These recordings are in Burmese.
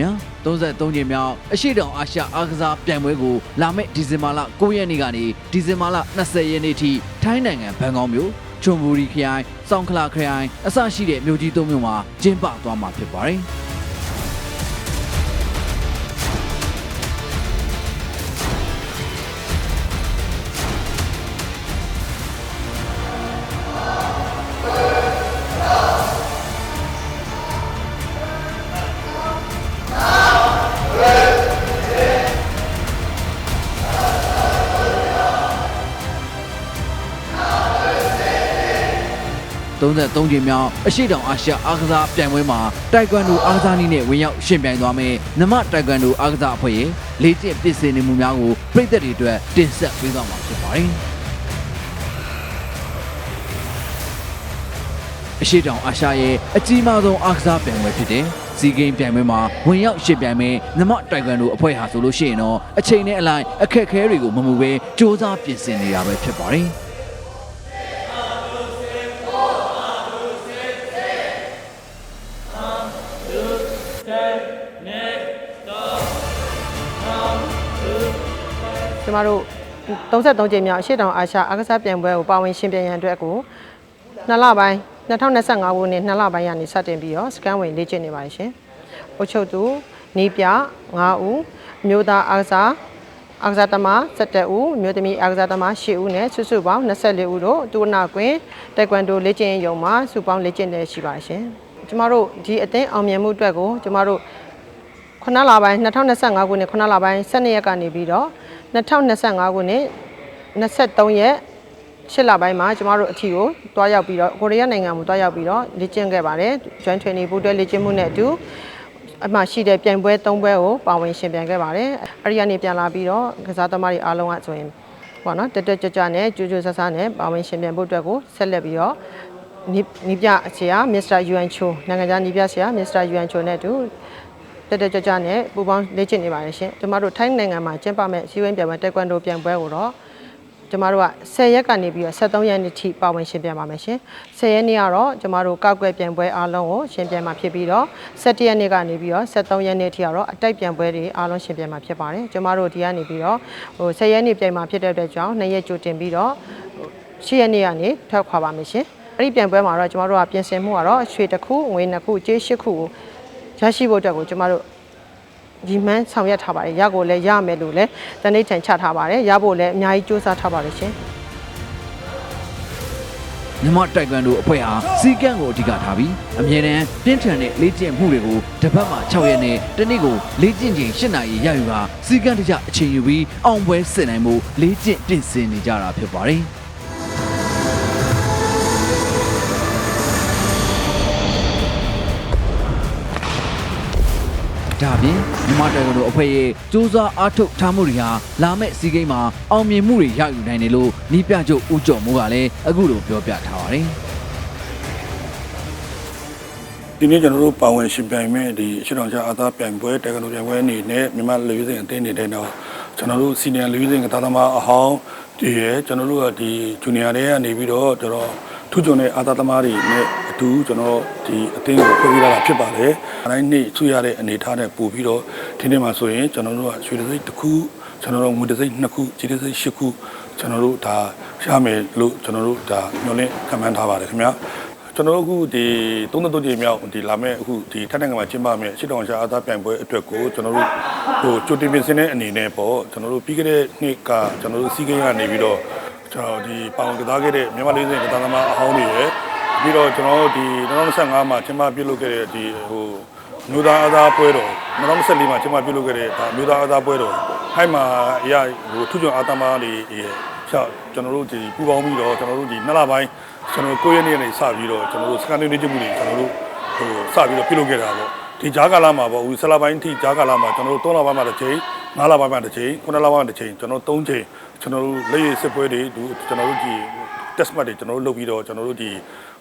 ပြည်သူများခင်ဗျာ33ကြိမ်မြောက်အရှိတောင်အာရှအားကစားပြိုင်ပွဲကိုလာမယ့်ဒီဇင်ဘာလ9ရက်နေ့ကနေဒီဇင်ဘာလ20ရက်နေ့ထိထိုင်းနိုင်ငံဘန်ကောက်မြို့ချွန်ဘူရီခရိုင်စောင်းခလာခရိုင်အစရှိတဲ့မြို့ကြီးသုံးမြို့မှာကျင်းပသွားမှာဖြစ်ပါတယ် 33ကြိမ်မြောက်အရှိတောင်အာရှအားကစားပြိုင်ပွဲမှာတိုက်ကွမ်ဒိုအားကစားနည်းနဲ့ဝင်ရောက်ရှင်ပြိုင်သွားမယ်နမတိုက်ကွမ်ဒိုအားကစားအဖွဲ့ရဲ့လေ့ကျင့်ပစ်စင်နေမှုများကိုပြည်သက်တွေအတွက်တင်ဆက်ပေးသွားမှာဖြစ်ပါတယ်အရှိတောင်အာရှရဲ့အကြီးမားဆုံးအားကစားပြိုင်ပွဲဖြစ်တဲ့စီဂိမ်းပြိုင်ပွဲမှာဝင်ရောက်ရှင်ပြိုင်မယ်နမတိုက်ကွမ်ဒိုအဖွဲ့ဟာဆိုလို့ရှိရင်တော့အချိန်နဲ့အလိုက်အခက်အခဲတွေကိုမမှုဘဲစ조사ပြင်ဆင်နေတာပဲဖြစ်ပါတယ် ကျမတို့33ကြိမ်မြောက်အရှိတောင်အာရှအားကစားပြိုင်ပွဲကိုပါဝင်ရှင်ပြိုင်ရန်အတွက်ကိုနှစ်လပိုင်း2025ခုနှစ်နှစ်လပိုင်းကနေစတင်ပြီးတော့စကန်ဝင်လေ့ကျင့်နေပါတယ်ရှင်။အုတ်ချုပ်သူနီးပြ9ဦးအမျိုးသားအားကစားအားကစားသမား17ဦးအမျိုးသမီးအားကစားသမား10ဦးနဲ့စုစုပေါင်း24ဦးတို့တူနာကွင်းတက်ကွန်ဒိုလေ့ကျင့်ရုံမှာစုပေါင်းလေ့ကျင့်နေရှိပါတယ်ရှင်။ကျမတို့ဒီအသင်းအောင်မြင်မှုအတွက်ကိုကျမတို့ခုနှစ်လပိုင်း2025ခုနှစ်ခုနှစ်လပိုင်း12ရက်ကနေပြီးတော့ 2025ခုနှစ်23ရက်8လပိုင်းမှာကျမတို့အထီကိုတွားရောက်ပြီးတော့ကိုရီးယားနိုင်ငံမှာတွားရောက်ပြီးတော့လေ့ကျင့်ခဲ့ပါတယ် joint training ဘုဒ္ဓလေ့ကျင့်မှုနဲ့အတူအမှရှိတဲ့ပြိုင်ပွဲ၃ပွဲကိုပါဝင်ရှင်ပြိုင်ခဲ့ပါတယ်အဲဒီကနေပြန်လာပြီးတော့ကစားသမားတွေအားလုံးကဆိုရင်ပေါ့နော်တက်တက်ကြွကြွနဲ့ကြိုးကြိုးဆဆနဲ့ပါဝင်ရှင်ပြိုင်ဖို့အတွက်ကိုဆက်လက်ပြီးတော့နီးနီးပြဆရာမစ္စတာယူအန်ချိုနိုင်ငံခြားနီးပြဆရာမစ္စတာယူအန်ချိုနဲ့အတူ တက်တက်ကြွကြွနဲ့ပူပေါင်းလေ့ကျင့်နေပါတယ်ရှင်ကျမတို့ထိုင်းနိုင်ငံမှာကျင်းပမဲ့စီးဝင်းပြိုင်ပွဲတက်ကွန်ဒိုပြိုင်ပွဲကိုတော့ကျမတို့က10ရက်ကနေပြီးတော့73ရက်နေ့ထိပါဝင်ရှင်ပြိုင်ပါမယ်ရှင်10ရက်နေ့ကတော့ကျမတို့ကောက်ကွယ်ပြိုင်ပွဲအားလုံးကိုရှင်ပြိုင်မှာဖြစ်ပြီးတော့17ရက်နေ့ကနေပြီးတော့73ရက်နေ့ထိကတော့အတိုက်ပြိုင်ပွဲတွေအားလုံးရှင်ပြိုင်မှာဖြစ်ပါတယ်ကျမတို့ဒီကနေပြီးတော့ဟို10ရက်နေ့ပြိုင်မှာဖြစ်တဲ့အတွက်ကြောင့်2ရက်ကြိုတင်ပြီးတော့10ရက်နေ့ကနေထွက်ခွာပါမယ်ရှင်အဲ့ဒီပြိုင်ပွဲမှာတော့ကျမတို့ကပြင်ဆင်မှုကတော့ရွှေတစ်ခုငွေနှစ်ခုကြေးရှစ်ခုကို ရရှိဖို့အတွက်ကိုကျမတို့ဒီမှန်းဆောင်ရွက်ထားပါတယ်ရကိုလည်းရမယ်လို့လည်းတနေ့ထန်ချထားပါတယ်ရဖို့လည်းအများကြီးစူးစမ်းထားပါတယ်ရှင်မြမတိုက်ကွမ်ဒိုအဖွဲ့ဟာစီကန့်ကိုအဓိကထားပြီးအမြဲတမ်းပြင်းထန်တဲ့လေ့ကျင့်မှုတွေကိုတစ်ပတ်မှ6ရက်နဲ့တစ်နေ့ကိုလေ့ကျင့်ချိန်8နာရီရယူကာစီကန့်တကျအချိန်ယူပြီးအောင်ပွဲဆင်နိုင်မှုလေ့ကျင့်ပြင်ဆင်နေကြတာဖြစ်ပါတယ် ဒါပြင်မြမတိုက်ကွမ်ဒိုအဖွဲ့ရဲ့စူးစမ်းအားထုတ်ထားမှုတွေဟာလာမယ့်စီးကိန်းမှာအောင်မြင်မှုတွေရယူနိုင်တယ်လို့နီးပြချုပ်ဦးကျော်မိုးကလည်းအခုလိုပြောပြထားပါတယ်ဒီနေ့ကျွန်တော်တို့ပါဝင်ရှင်ပြိုင်မဲ့ဒီအရှိတော်ချအာသာပြိုင်ပွဲတက္ကသိုလ်ပြိုင်ပွဲအနေနဲ့မြန်မာလူယူစဉ်အသင်းနေတဲ့တော့ကျွန်တော်တို့စီနီယာလူယူစဉ်ကသားသမားအဟောင်းဒီရယ်ကျွန်တော်တို့ကဒီဂျူနီယာတွေကနေပြီးတော့ကျွန်တော် ထူးချွန်တဲ့အာသာသမားတွေနဲ့အတူကျွန်တော်ဒီအသင်းကိုဖွဲ့ပြီးလာတာဖြစ်ပါတယ်။အဲတိုင်းနေ့ဆွရတဲ့အနေထားနဲ့ပို့ပြီးတော့ဒီနေ့မှာဆိုရင်ကျွန်တော်တို့ကရွှေတစိမ့်တစ်ခုကျွန်တော်တို့ငွေတစိမ့်နှစ်ခုကြေးတစိမ့်ရှစ်ခုကျွန်တော်တို့ဒါရမယ်လို့ကျွန်တော်တို့ဒါညွှန်လင့်ခံမှန်းထားပါတယ်ခင်ဗျာ။ကျွန်တော်တို့အခုဒီ33ကြိမ်မြောက်ဒီလာမယ့်အခုဒီထက်နိုင်ငံမှာကျင်းပမယ့်ရှစ်တောင်ရှာအားသားပြိုင်ပွဲအတွက်ကိုကျွန်တော်တို့ဟိုကြိုတင်ပြင်ဆင်တဲ့အနေနဲ့ပေါ့ကျွန်တော်တို့ပြီးခဲ့တဲ့နှစ်ကကျွန်တော်တို့စီးကိန်းကနေပြီးတော့ ကျွန်တော်ဒီပေါင်ကစားခဲ့တဲ့မြန်မာလေးစင်ကစားသမားအဟောင်းတွေရယ်ပြီးတော့ကျွန်တော်တို့ဒီ2025မှာကျင်းပပြုလုပ်ခဲ့တဲ့ဒီဟိုမြို့သားအားသားပွဲတော်2024မှာကျင်းပပြုလုပ်ခဲ့တဲ့ဒါမြို့သားအားသားပွဲတော်အဲ့မှာအရာဟိုထူးချွန်အားသမားတွေရယ်ဖြတ်ကျွန်တော်တို့ဒီပူပေါင်းပြီးတော့ကျွန်တော်တို့ဒီနှစ်လပိုင်းကျွန်တော်ကိုယ့်ရဲ့နေ့ကနေစပြီးတော့ကျွန်တော်တို့စကန်နေနေကြမှုတွေကျွန်တော်တို့ဟိုစပြီးတော့ပြုလုပ်ခဲ့တာပေါ့ဒီဂျားကာလာမှာပေါ့ဦးဆလာပိုင်းထိဂျားကာလာမှာကျွန်တော်တို့3လပိုင်းမှာတစ်ချိန် 5လပိုင်းမှာတစ်ချိန်9လပိုင်းမှာတစ်ချိန်ကျွန်တော်တို့3ချိန်ကျွန်တော်တို့လက်ရည်စစ်ပွဲတွေဒီကျွန်တော်တို့ဒီ test match တွေကျွန်တော်တို့လုပ်ပြီးတော့ကျွန်တော်တို့ဒီ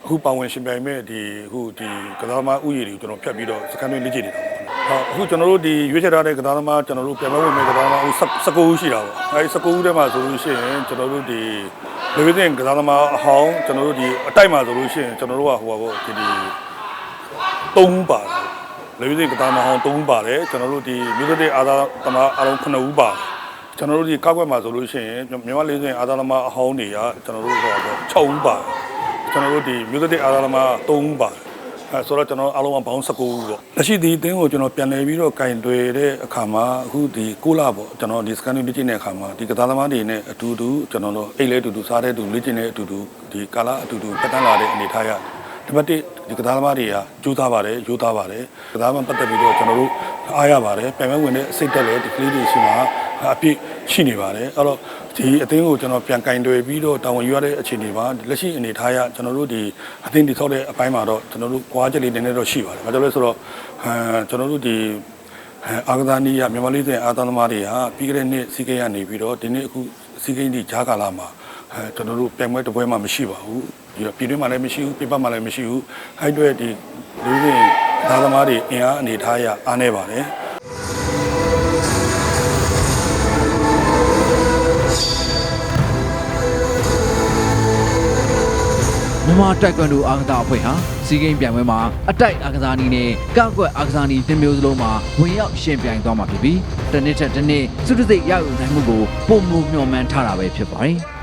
အခုပါဝင်ရှင်ပြိုင်မဲ့ဒီအခုဒီကစားသမားဥယျာဉ်တွေကိုကျွန်တော်ဖြတ်ပြီးတော့စကန်တွေလေ့ကျင့်နေတာပေါ့ဟုတ်အခုကျွန်တော်တို့ဒီရွေးချယ်ထားတဲ့ကစားသမားကျွန်တော်တို့ပြန်မဝင်မဲ့ကစားသမားဦး19ဦးရှိတာပေါ့အဲဒီ19ဦးထဲမှာဆိုလို့ရှိရင်ကျွန်တော်တို့ဒီလူရင်းကစားသမားအဟောင်းကျွန်တော်တို့ဒီအတိုက်မှာဆိုလို့ရှိရင်ကျွန်တော်တို့ကဟိုပါပေါ့ဒီဒီ3ဦးပါတယ် လူယူစဉ်ကစားမဟောင်း3ဦးပါတယ်ကျွန်တော်တို့ဒီမြို့သက်အာသာသမားအလုံး9ဦးပါတယ်ကျွန်တော်တို့ဒီကောက်ွက်မှာဆိုလို့ရှိရင်မြန်မာလူယူစဉ်အာသာသမားအဟောင်းတွေကကျွန်တော်တို့ဟောတော့6ဦးပါတယ်ကျွန်တော်တို့ဒီမြို့သက်အာသာသမား3ဦးပါတယ်အဲဆိုတော့ကျွန်တော်အားလုံးကဘောင်း19ဦးပေါ့လက်ရှိဒီအသင်းကိုကျွန်တော်ပြန်လည်ပြီးတော့ကင်တွယ်တဲ့အခါမှာအခုဒီကိုလာပေါ့ကျွန်တော်ဒီစကန်နေလေ့ကျင့်တဲ့အခါမှာဒီကစားသမားတွေနဲ့အတူတူကျွန်တော်တို့အိတ်လဲအတူတူစားတဲ့အတူလေ့ကျင့်တဲ့အတူတူဒီကာလာအတူတူတက်တန်းလာတဲ့အနေထားရတယ် နံပါတ်1ဒီကစားသမားတွေကကြိုးစားပါတယ်ရိုးသားပါတယ်ကစားသမားပတ်သက်ပြီးတော့ကျွန်တော်တို့အားရပါတယ်ပြန်မဲ့ဝင်တဲ့စိတ်တက်လေဒီကလေးတွေရှိမှာအပြည့်ရှိနေပါတယ်အဲ့တော့ဒီအသင်းကိုကျွန်တော်ပြန်ကင်တွယ်ပြီးတော့တာဝန်ယူရတဲ့အခြေအနေပါလက်ရှိအနေထားရကျွန်တော်တို့ဒီအသင်းတည်ဆောက်တဲ့အပိုင်းမှာတော့ကျွန်တော်တို့ကွာချက်လေးနည်းနည်းတော့ရှိပါတယ်ဘာကြောင့်လဲဆိုတော့အဲကျွန်တော်တို့ဒီအဲအာဂသာနီးရမြန်မာလေးတဲ့အာသသမားတွေဟာပြီးခဲ့တဲ့နှစ်စီးကိန်းကနေပြီးတော့ဒီနေ့အခုစီးကိန်းဒီဂျာကာလာမှာ အဲကျွန်တော်တို့ပြိုင်ပွဲတစ်ပွဲမှမရှိပါဘူးဒီတော့ပြည်တွင်းမှာလည်းမရှိဘူးပြပမှာလည်းမရှိဘူးအဲ့အတွက်ဒီလူတွေဒါသမားတွေအင်အားအနေထားရအားနေပါတယ်မြန်မာတိုက်ကွန်ဒိုအားကစားအဖွဲ့ဟာစီးကိန်းပြိုင်ပွဲမှာအတိုက်အားကစားနည်းနဲ့ကောက်ကွက်အားကစားနည်းတစ်မျိုးစလုံးမှာဝင်ရောက်ရှင်ပြိုင်သွားမှာဖြစ်ပြီးတစ်နှစ်ထက်တစ်နှစ်စုတစိတ်ရယူနိုင်မှုကိုပုံမမျှော်မှန်းထားတာပဲဖြစ်ပါတယ်။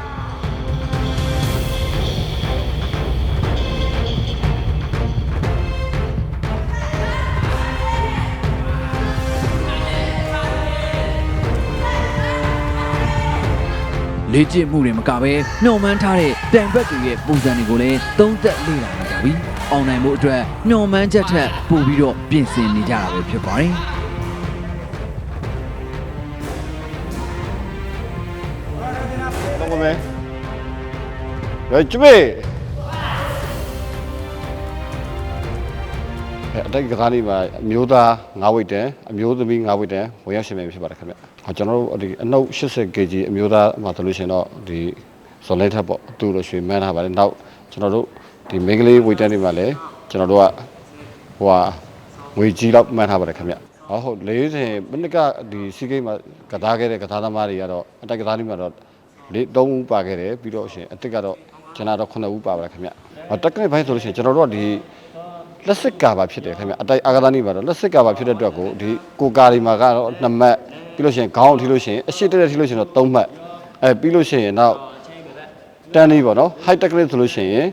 လေ့ကျင့်မှုတွေမကဘဲနှုံမှန်းထားတဲ့တန်ဘက်တွေရဲ့ပုံစံတွေကိုလည်းသုံးသက်လေ့လာနေကြပြီ။အောင်နိုင်မှုအတွက်နှုံမှန်းချက်ထက်ပိုပြီးတော့ပြင်ဆင်နေကြတာပဲဖြစ်ပါတယ်။တော့ကမဲရကြမေအတိုက်ကစားနေမှာအမျိုးသား9ဝိတ်တန်အမျိုးသမီး9ဝိတ်တန်ဝင်ရောက်ရှင်မြန်ဖြစ်ပါတယ်ခင်ဗျ။ဟော ကျွန်တော်တို့ဒီအနှုတ် 80 kg အမျိုးသားမှာဆိုလို့ရှိရင်တော့ဒီဇော်လဲထက်ပေါ့သူ့လိုရွှေမှန်းထားပါတယ်။နောက်ကျွန်တော်တို့ဒီမိန်းကလေးဝိတ်တန်တွေမှာလည်းကျွန်တော်တို့ကဟိုဟာငွေကြီးလောက်မှန်းထားပါတယ်ခင်ဗျ။ဟောဟုတ်40မိနစ်ကဒီစီဂိမ်းမှာကစားခဲ့တဲ့ကစားသမားတွေကတော့အတိုက်ကစားနေမှာတော့လေး၃ဦးပါခဲ့တယ်ပြီးတော့ရှင်အစ်စ်ကတော့ကျွန်တော်တော့9ဦးပါပါတယ်ခင်ဗျ။ဟောတက်ကနစ်ဘိုင်းဆိုလို့ရှိရင်ကျွန်တော်တို့ကဒီ လက်စစ်ကာပါဖြစ်တယ်ခင်ဗျ။အတိုက်အာဂသာနီပါတော့လက်စစ်ကာပါဖြစ်တဲ့အတွက်ကိုဒီကိုကာဒီမာကတော့2မှတ်ပြီးလို့ရှိရင်ခေါင်းအောင်ထိလို့ရှိရင်အရှိတက်တက်ထိလို့ရှိရင်တော့3မှတ်အဲပြီးလို့ရှိရင်နောက်တန်နေပေါ့နော် high technique ဆိုလို့ရှိရင်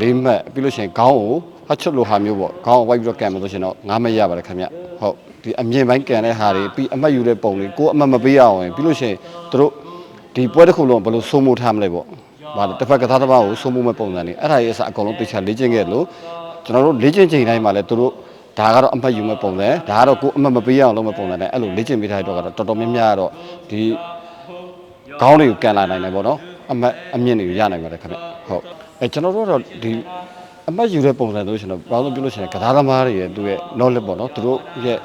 ၄မှတ်ပြီးလို့ရှိရင်ခေါင်းကိုဟတ်ချွတ်လိုဟာမျိုးပေါ့ခေါင်းကိုဝိုက်ပြီးတော့ကန်မယ်ဆိုရှင်တော့9မှတ်ရပါတယ်ခင်ဗျ။ဟုတ်ဒီအမြင့်ပိုင်းကန်တဲ့ဟာတွေပြီးအမှတ်ယူတဲ့ပုံတွေကိုအမှတ်မပေးရအောင်ရင်ပြီးလို့ရှိရင်တို့ဒီပွဲတစ်ခုလုံးဘယ်လိုစိုးမိုးထားမလဲပေါ့။ဟာတစ်ဖက်ကစားသမားကိုစိုးမိုးမဲ့ပုံစံနေအဲ့ဒါရဲ့အစအကုန်လုံးတေချာလေ့ကျင့်ခဲ့လို့ ကျွန်တော်တို့လေ့ကျင့်ချိန်တိုင်းမှာလည်းသူတို့ဒါကတော့အမှတ်ယူမဲ့ပုံစံဒါကတော့ကိုယ်အမှတ်မပေးရအောင်လုပ်မဲ့ပုံစံနဲ့အဲ့လိုလေ့ကျင့်ပေးထားတဲ့တော့ကတော့တော်တော်များများကတော့ဒီခေါင်းတွေကိုကန်လာနိုင်တယ်ပေါ့နော်အမှတ်အမြင့်တွေကိုရနိုင်ပါတယ်ခင်ဗျဟုတ်အဲကျွန်တော်တို့ကတော့ဒီအမှတ်ယူတဲ့ပုံစံဆိုလို့ရှိရင်တော့ဘာလို့ပြောလို့ရှိရင်ကစားသမားတွေရဲ့သူရဲ့ knowledge ပေါ့နော်သူတို့ရဲ့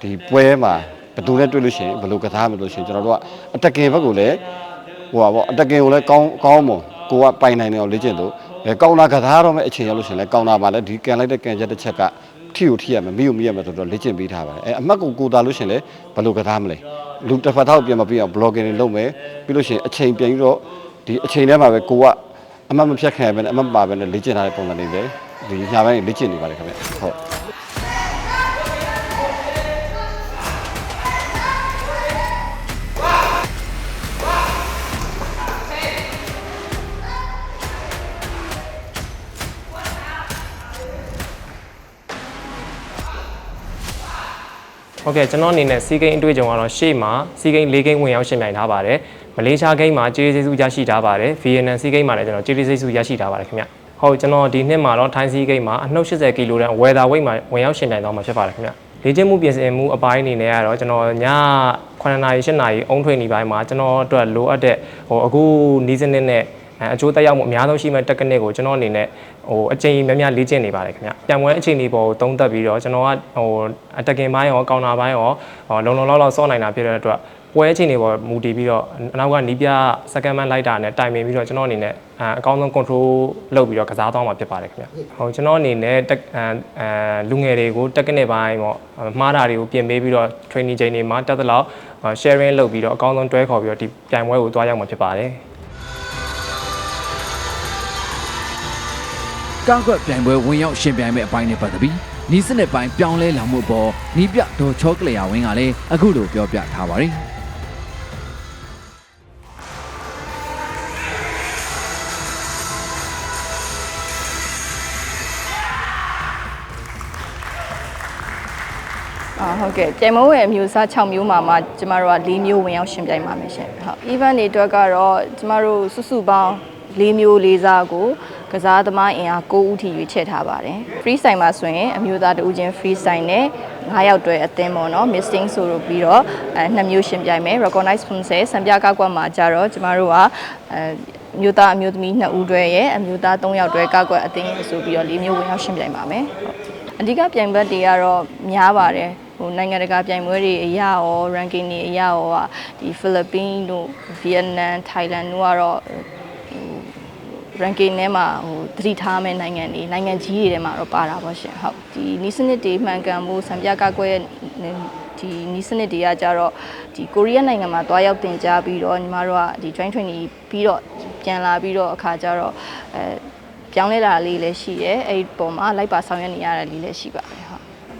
ဒီပွဲမှာဘယ်သူနဲ့တွေ့လို့ရှိရင်ဘယ်လိုကစားမလို့ရှိရင်ကျွန်တော်တို့ကအတက်ကင်ဘက်ကိုလည်းဟိုပါပေါ့အတကင်ကိုလည်းကောင်းကောင်းမွန်ကိုကပိုင်နိုင်တယ်အောင်လေ့ကျင့်သူ အဲကောင်းတာကစားတော့မဲ့အချိန်ရောက်လို့ရှိရင်လည်းကောင်းတာပါလဲဒီကန်လိုက်တဲ့ကန်ချက်တစ်ချက်ကထီကိုထီရမယ်မိကိုမိရမယ်ဆိုတော့လေ့ကျင့်ပေးထားပါတယ်အဲအမှတ်ကိုကိုတာလို့ရှိရင်လည်းဘယ်လိုကစားမလဲလူတစ်ဖက်ထောက်ပြန်မပြီးအောင် blocking တွေလုပ်မယ်ပြီးလို့ရှိရင်အချိန်ပြန်ပြီးတော့ဒီအချိန်ထဲမှာပဲကိုကအမှတ်မဖြတ်ခံရဘဲနဲ့အမှတ်ပါပဲနဲ့လေ့ကျင့်ထားတဲ့ပုံစံတွေပဲဒီညာပိုင်းလေ့ကျင့်နေပါတယ်ခင်ဗျဟုတ် ဟုတ်ကဲ့ကျွန်တော်အနေနဲ့စီးကိန်းအတွေ့အကြုံကတော့ရှေ့မှာစီးကိန်း၄ကိန်းဝင်ရောက်ရှင်ပြိုင်ထားပါတယ်မလေးရှားကိန်းမှာကျေးဇူးစုရရှိထားပါတယ်ဗီယက်နမ်စီးကိန်းမှာလည်းကျွန်တော်ကျေးဇူးစုရရှိထားပါတယ်ခင်ဗျဟုတ်ကျွန်တော်ဒီနှစ်မှာတော့ထိုင်းစီးကိန်းမှာအနှုတ်80ကီလိုတန်ဝယ်သာဝိတ်မှာဝင်ရောက်ရှင်ပြိုင်သွားမှာဖြစ်ပါတယ်ခင်ဗျလေ့ကျင့်မှုပြင်ဆင်မှုအပိုင်းအနေနဲ့ကတော့ကျွန်တော်ည9နာရီ10နာရီအုံထွေနေပိုင်းမှာကျွန်တော်အတွက်လိုအပ်တဲ့ဟိုအခုနီးစနစ်နဲ့ အဲအကျိုးတက်ရောက်မှုအများဆုံးရှိမဲ့ technique ကိုကျွန်တော်အနေနဲ့ဟိုအချိန်များများလေ့ကျင့်နေပါတယ်ခင်ဗျပြန်ပွဲအချိန်ဒီပေါ်ကိုသုံးသပ်ပြီးတော့ကျွန်တော်ကဟိုအတက်ကင်ပိုင်းရောကောင်တာပိုင်းရောဟိုလုံလုံလောက်လောက်စောနိုင်တာဖြစ်တဲ့အတွက်ပွဲအချိန်တွေပေါ်မူတည်ပြီးတော့အနောက်ကနီးပြ second man လိုက်တာနဲ့တိုင်ပင်ပြီးတော့ကျွန်တော်အနေနဲ့အအကောင်းဆုံး control လုပ်ပြီးတော့ကစားသွားမှာဖြစ်ပါတယ်ခင်ဗျဟိုကျွန်တော်အနေနဲ့တက်အဲအဲလူငယ်တွေကို technique ပိုင်းပေါ့မှားတာတွေကိုပြင်ပေးပြီးတော့ training ချိန်တွေမှာတက်သလောက် sharing လုပ်ပြီးတော့အကောင်းဆုံးတွဲခေါ်ပြီးတော့ဒီပြိုင်ပွဲကိုသွားရောက်မှာဖြစ်ပါတယ် ကောက်ကွက်ပြိုင်ပွဲဝင်ရောက်ရှင်ပြိုင်မဲ့အပိုင်းနဲ့ပတ်သက်ပြီးနီးစနစ်ပိုင်းပြောင်းလဲလာမှုအပေါ်နီးပြဒေါ်ချောကလျာဝင်းကလည်းအခုလိုပြောပြထားပါတယ်အာဟုတ်ကဲ့ပြိုင်မုံရဲ့အမျိုးအစား6မျိုးမှာမှကျမတို့က4မျိုးဝင်ရောက်ရှင်ပြိုင်ပါမယ်ရှင်ဟုတ် event တွေအတွက်ကတော့ကျမတို့စုစုပေါင်း 4မျိုး၄စားကိုကစားသမားအင်အား9ဦးထိရွေးချယ်ထားပါတယ် free style မှာဆိုရင်အမျိုးသားတဦးချင်း free style နဲ့9ယောက်တွဲအသင်းပေါ့နော် missing ဆိုလို့ပြီးတော့အဲ2မျိုးရှင်ပြိုင်မယ် recognize ဖွင့်ဆဲစံပြကောက်ကွက်မှာကြတော့ကျမတို့ကအဲအမျိုးသားအမျိုးသမီး2ဦးတွဲရဲ့အမျိုးသား3ယောက်တွဲကောက်ကွက်အသင်းဆိုပြီးတော့4မျိုးဝင်ရောက်ရှင်ပြိုင်ပါမယ်ဟုတ်အဓိကပြိုင်ဘက်တွေကတော့များပါတယ်ဟိုနိုင်ငံတကာပြိုင်ပွဲတွေအရာရော ranking တွေအရာရောကဒီဖိလစ်ပင်းတို့ဗီယက်နမ်ထိုင်လန်တို့ကတော့ဟို ranking ထဲမှာဟိုသတိထားမဲ့နိုင်ငံတွေနိုင်ငံကြီးတွေထဲမှာတော့ပါတာပေါ့ရှင်ဟုတ်ဒီနီးစနစ်တွေမှန်ကန်မှုစံပြကကွဲရဲ့ဒီနီးစနစ်တွေကကြတော့ဒီကိုရီးယားနိုင်ငံမှာတွားရောက်တင်ကြားပြီးတော့ညီမတို့ကဒီ joint training ပြီးတော့ပြန်လာပြီးတော့အခါကျတော့အဲပြောင်းလဲလာလေးလည်းရှိတယ်အဲ့ဒီပုံမှာလိုက်ပါဆောင်ရွက်နေရတဲ့လေးလည်းရှိပါတယ်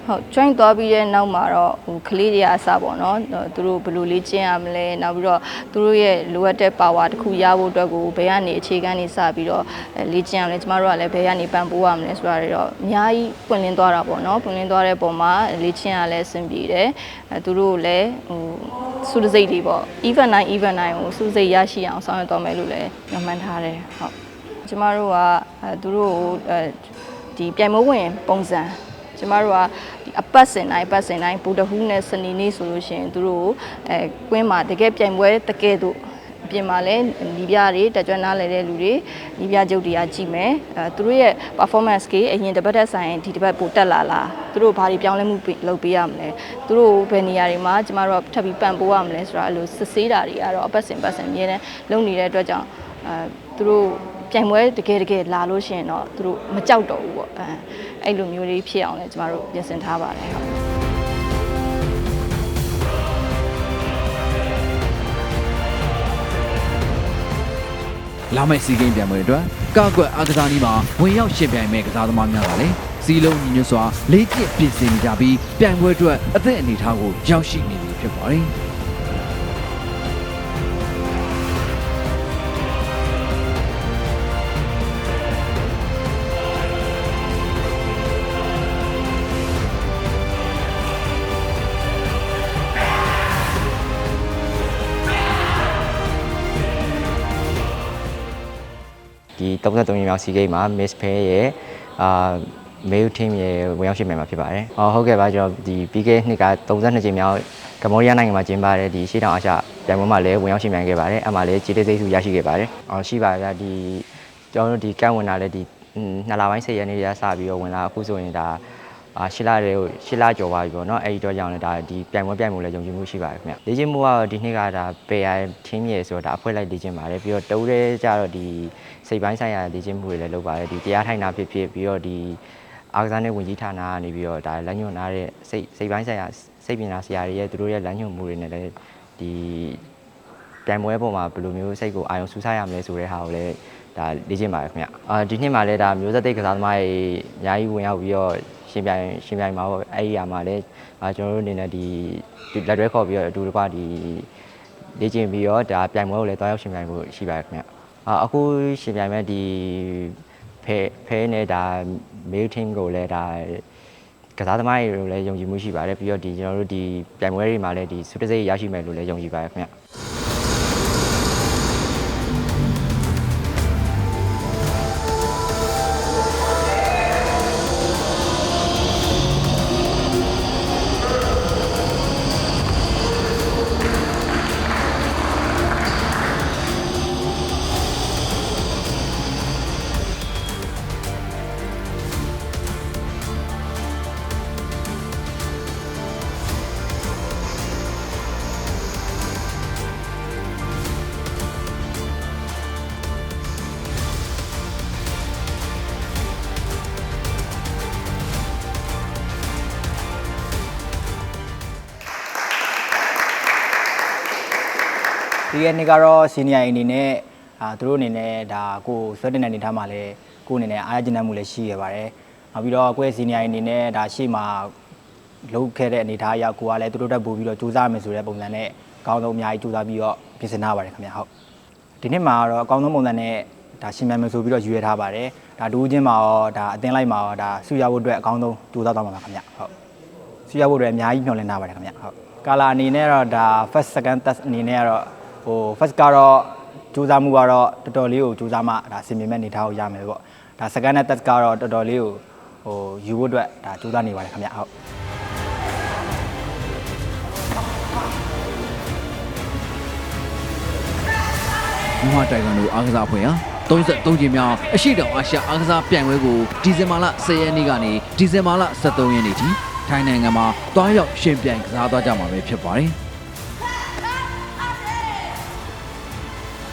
ဟုတ်ဟုတ် join သွားပြီးတဲ့နောက်မှာတော့ဟိုကလေးတွေအစားပေါ့နော်သူတို့ဘယ်လိုလေးကျင့်ရမလဲနောက်ပြီးတော့သူတို့ရဲ့လိုအပ်တဲ့ power တစ်ခုရဖို့အတွက်ကိုဘယ်ကနေအခြေခံနေစပြီးတော့အဲလေးကျင့်ရမလဲကျမတို့ကလည်းဘယ်ကနေပံ့ပိုးရမလဲဆိုတာတွေတော့အများကြီးပွင့်လင်းသွားတာပေါ့နော်ပွင့်လင်းသွားတဲ့ပုံမှာလေးကျင့်ရလဲအဆင်ပြေတယ်အဲသူတို့လည်းဟိုစုတစိတ်တွေပေါ့ even 9 even 9ကိုစုစိတ်ရရှိအောင်ဆောင်ရွက်သွားမယ်လို့လည်းညွှန်မှန်းထားတယ်ဟုတ်ကျမတို့ကအဲသူတို့ကိုအဲဒီပြိုင်မိုးဝင်ပုံစံ ကျမတို့ကဒီအပတ်စဉ်တိုင်းအပတ်စဉ်တိုင်းဘူတဟူးနဲ့စနေနေ့ဆိုလို့ရှိရင်သူတို့ကိုအဲကွင်းမှာတကယ်ပြိုင်ပွဲတကယ်တို့အပြင်မှာလည်းညီပြတွေတက်ကြွနားလဲတဲ့လူတွေညီပြကျုပ်တွေကကြည့်မယ်အဲသူတို့ရဲ့ performance ကအရင်တစ်ပတ်တက်ဆိုင်ဒီတစ်ပတ်ပိုတက်လာလားသူတို့ဘာတွေပြောင်းလဲမှုလုပ်ပေးရမလဲသူတို့ဘယ်နေရာတွေမှာကျမတို့ကထပ်ပြီးပံ့ပိုးရမလဲဆိုတာအဲ့လိုစစ်ဆေးတာတွေကတော့အပတ်စဉ်ပတ်စဉ်အမြဲတမ်းလုပ်နေတဲ့အတွက်ကြောင့်အဲသူတို့ ပြိုင်ပွဲတကယ်တကယ်လာလို့ရှိရင်တော့သူတို့မကြောက်တော့ဘူးပေါ့အဲအဲ့လိုမျိုးလေးဖြစ်အောင်လည်းကျမတို့ပြင်ဆင်ထားပါတယ်ဟုတ်လာမယ့်စီးကိန်းပြိုင်ပွဲတွေအတွက်ကာကွယ်အားကစားနည်းမှာဝင်ရောက်ရှင်ပြိုင်မဲ့ကစားသမားများကလည်းစီလုံးညီညွတ်စွာလေးကျင့်ပြင်ဆင်နေကြပြီးပြိုင်ပွဲအတွက်အသင့်အနေထားကိုရောက်ရှိနေပြီဖြစ်ပါတယ်။ 33မြောက်စီဂိမ်းမှာ Miss Fair ရဲ့အာ male team ရဲ့ဝင်ရောက်ရှိမယ်မှာဖြစ်ပါတယ်။အော်ဟုတ်ကဲ့ပါကျွန်တော်ဒီပြီးခဲ့တဲ့နှစ်က32ကြိမ်မြောက်ကမ္ဘောဒီးယားနိုင်ငံမှာကျင်းပတဲ့ဒီရှေ့တောင်အာရှပြိုင်ပွဲမှာလည်းဝင်ရောက်ရှိမှန်ခဲ့ပါတယ်။အဲ့မှာလည်းခြေတိတ်စိတ်စုရရှိခဲ့ပါတယ်။အော်ရှိပါဗျာဒီကျွန်တော်တို့ဒီကန့်ဝင်တာလည်းဒီနှစ်လပိုင်း10ရက်နေ့ရစပြီးတော့ဝင်လာအခုဆိုရင်ဒါ အာရှစ်လာတွေကိုရှစ်လာကျော်သွားပြီပေါ့နော်အဲ့ဒီတော့ကြောင့်လည်းဒါဒီပြိုင်ပွဲပြိုင်မှုလည်းယုံကြည်မှုရှိပါတယ်ခင်ဗျလေ့ကျင့်မှုကတော့ဒီနှစ်ကဒါပေယာ team ရေဆိုတော့ဒါအဖွဲ့လိုက်လေ့ကျင့်ပါတယ်ပြီးတော့တိုးတဲ့ကြတော့ဒီစိတ်ပိုင်းဆိုင်ရာလေ့ကျင့်မှုတွေလည်းလုပ်ပါတယ်ဒီတရားထိုင်တာဖြစ်ဖြစ်ပြီးတော့ဒီအားကစားနဲ့ဝင်ကြီးဌာနကနေပြီးတော့ဒါလမ်းညွှန်ထားတဲ့စိတ်စိတ်ပိုင်းဆိုင်ရာစိတ်ပညာဆရာတွေရဲ့သူတို့ရဲ့လမ်းညွှန်မှုတွေနဲ့လည်းဒီပြိုင်ပွဲပေါ်မှာဘယ်လိုမျိုးစိတ်ကိုအာရုံစူးစိုက်ရမလဲဆိုတဲ့ဟာကိုလည်းဒါလေ့ကျင့်ပါတယ်ခင်ဗျအာဒီနှစ်မှာလည်းဒါမျိုးသက်သိက်ကစားသမားတွေအများကြီးဝင်ရောက်ပြီးတော့ ရှင်ပြိုင်ရှင်ပြိုင်မှာပေါ့အဲ့ဒီအရာမှာလည်းအာကျွန်တော်တို့အနေနဲ့ဒီလက်တွဲခေါ်ပြီးတော့အတူတကွဒီလေ့ကျင့်ပြီးတော့ဒါပြိုင်ပွဲကိုလည်းတွားရောက်ရှင်ပြိုင်ဖို့ရှိပါတယ်ခင်ဗျအာအခုရှင်ပြိုင်မဲ့ဒီဖဲဖဲနဲ့ဒါ mail team ကိုလည်းဒါကစားသမားတွေကိုလည်းယုံကြည်မှုရှိပါတယ်ပြီးတော့ဒီကျွန်တော်တို့ဒီပြိုင်ပွဲတွေမှာလည်းဒီစုတစိတ်ရရှိမယ်လို့လည်းယုံကြည်ပါတယ်ခင်ဗျ ဒီကနေ့ကတော့ senior အနေနဲ့အာသူတို့အနေနဲ့ဒါကိုယ်ဆွဲတင်တဲ့အနေထားမှာလည်းကိုယ်အနေနဲ့အားရကျဉ်းမှုလည်းရှိခဲ့ပါတယ်နောက်ပြီးတော့ကိုယ့်ရဲ့ senior အနေနဲ့ဒါရှေ့မှာလုပ်ခဲ့တဲ့အနေအထားအရကိုကလည်းသူတို့တက်ပို့ပြီးတော့စူးစမ်းမယ်ဆိုတဲ့ပုံစံနဲ့အကောင်းဆုံးအများကြီးစူးစမ်းပြီးတော့ပြင်ဆင်ထားပါတယ်ခင်ဗျဟုတ်ဒီနှစ်မှာတော့အကောင်းဆုံးပုံစံနဲ့ဒါရှင်မြန်မယ်ဆိုပြီးတော့ယူရထားပါတယ်ဒါတူးချင်းမှာရောဒါအသင်းလိုက်မှာရောဒါစုရဖို့အတွက်အကောင်းဆုံးစူးစမ်းသွားမှာပါခင်ဗျဟုတ်စုရဖို့အတွက်အများကြီးမျှော်လင့်ထားပါတယ်ခင်ဗျဟုတ်ကာလာအနေနဲ့တော့ဒါ first second test အနေနဲ့ကတော့ ဟို first ကတော့စူးစမ်းမှုကတော့တော်တော်လေးကိုစူးစမ်းမှဒါဆင်မြင်မဲ့အနေထားကိုရမယ်ပေါ့ဒါ second နဲ့ test ကတော့တော်တော်လေးကိုဟိုယူဖို့အတွက်ဒါစူးစမ်းနေပါတယ်ခင်ဗျဟုတ်မြန်မာတိုင်ကွန်ဒိုအားကစားအဖွဲ့ဟာ33ကြိမ်မြောက်အရှိတောင်အာရှအားကစားပြိုင်ပွဲကိုဒီဇင်ဘာလ10ရက်နေ့ကနေဒီဇင်ဘာလ13ရက်နေ့ထိထိုင်းနိုင်ငံမှာတွားရောက်ရှင်ပြိုင်ကစားသွားကြမှာပဲဖြစ်ပါတယ်။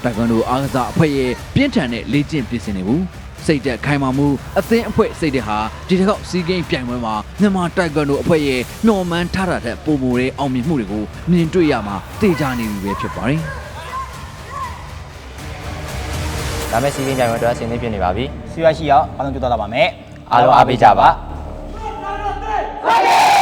တိုင်ကွန်ဒိုအားကစားအဖွဲ့ရဲ့ပြင်းထန်တဲ့လေ့ကျင့်ပြင်ဆင်နေမှုစိတ်သက်ခိုင်မာမှုအသင်းအဖွဲ့စိတ်သက်ဟာဒီတစ်ခေါက်စီးကိန်းပြိုင်ပွဲမှာမြန်မာတိုင်ကွန်ဒိုအဖွဲ့ရဲ့နှော်မှန်းထားတာတဲ့ပုံမူတဲ့အောင်မြင်မှုတွေကိုမြင်တွေ့ရမှာသိကြနေပြီပဲဖြစ်ပါတယ်။ဒါမဲ့စီးကင်းကြိုင်ပွဲအတွက်ဆင်သင့်ဖြစ်နေပါပြီဆူရရှိအောင်အားလုံးကြိုးစားတော့ပါမယ်အားလုံးအားပေးကြပါ Fire!